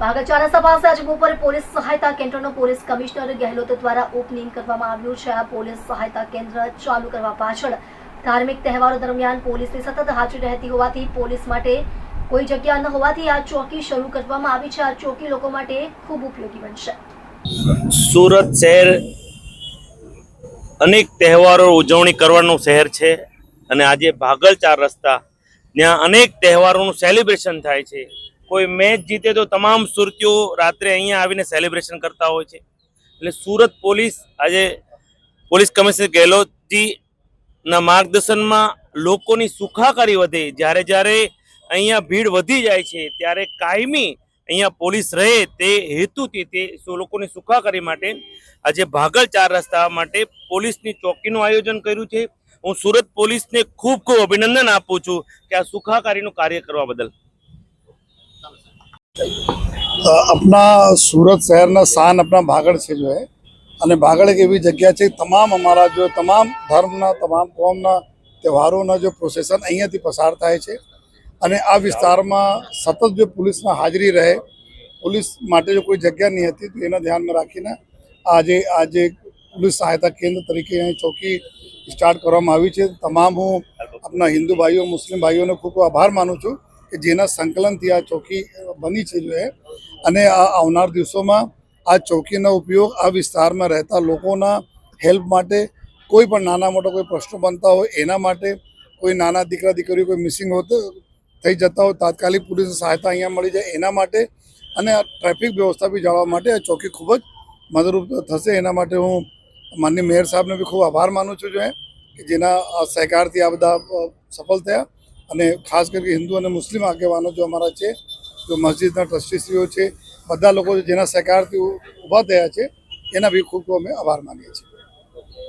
વાગડ ચારસા પાસે બપોરે પોલીસ સહાયતા કેન્દ્રનો પોલીસ કમિશનર ગેહલોત દ્વારા ઓપનિંગ કરવામાં આવ્યું છે. આ પોલીસ સહાયતા કેન્દ્ર ચાલુ કરવા પાછળ ધાર્મિક તહેવારો દરમિયાન પોલીસની સતત હાજરી રહેતી હોવાથી પોલીસ માટે કોઈ જગ્યા ન હોવાથી આ ચોકી શરૂ કરવામાં આવી છે. આ ચોકી લોકો માટે ખૂબ ઉપયોગી બનશે. સુરત શહેર અનેક તહેવારો ઉજવણી કરવાનું શહેર છે અને આજે ભાગલ ચાર રસ્તા, ત્યાં અનેક તહેવારોનું સેલિબ્રેશન થાય છે. કોઈ મેચ જીતે તો તમામ સુરતીઓ રાત્રે અહીંયા આવીને સેલિબ્રેશન કરતા હોય છે. એટલે સુરત પોલીસ આજે પોલીસ કમિશનર ગેહલોતજીના માર્ગદર્શનમાં લોકોની સુખાકારી વધે. જ્યારે જ્યારે અહીંયા ભીડ વધી જાય છે, ત્યારે કાયમી અહીંયા પોલીસ રહે તે હેતુથી તે લોકોની સુખાકારી માટે આજે ભાગલ ચાર રસ્તા માટે પોલીસની ચોકીનું આયોજન કર્યું છે. હું સુરત પોલીસને ખૂબ ખૂબ અભિનંદન આપું છું કે આ સુખાકારીનું કાર્ય કરવા બદલ. अपना सूरत शहर ना शान अपना भागड़ છે જો है અને ભાગળ એક એવી જગ્યા છે તમામ અમારા જો તમામ ધર્મના તમામ કોમના તહેવારોના જો પ્રોસેસન અહીંયાથી પસાર થાય છે અને આ વિસ્તારમાં સતત જો પોલીસના હાજરી રહે પોલીસ માટે જો કોઈ જગ્યા નહીં હતી તો એના ધ્યાનમાં રાખીને આજે આજે પોલીસ સહાયતા કેન્દ્ર તરીકે અહીં ચોકી સ્ટાર્ટ કરવામાં આવી છે તમામ હું આપણા હિન્દુ ભાઈઓ મુસ્લિમ ભાઈઓનો ખૂબ ખૂબ આભાર માનું છું કે જેના સંકલનથી આ ચોકી બની છે અને આ આવનાર દિવસોમાં આ ચોકીનો ઉપયોગ આ વિસ્તારમાં રહેતા લોકોના હેલ્પ માટે કોઈ પણ નાના મોટા કોઈ પ્રશ્નો બનતા હોય એના માટે કોઈ નાના દીકરા દીકરીઓ કોઈ મિસિંગ હોતો, થઈ જતા હોય, તાત્કાલિક પોલીસની સહાયતા અહીંયા મળી જાય એના માટે. અને આ ટ્રાફિક વ્યવસ્થા બી જાળવવા માટે આ ચોકી ખૂબ જ મદદરૂપ થશે. એના માટે હું માનનીય મેયર સાહેબને બી ખૂબ આભાર માનું છું, જો કે જેના સહકારથી આ બધા સફળ થયા. અને ખાસ કરીને હિન્દુ અને મુસ્લિમ આગેવાનો જો અમારા છે, જો મસ્જિદના ટ્રસ્ટીશ્રીઓ છે, બધા લોકો જેના સહકારથી ઊભા થયા છે, એના બી ખૂબ અમે આભાર માનીએ છીએ.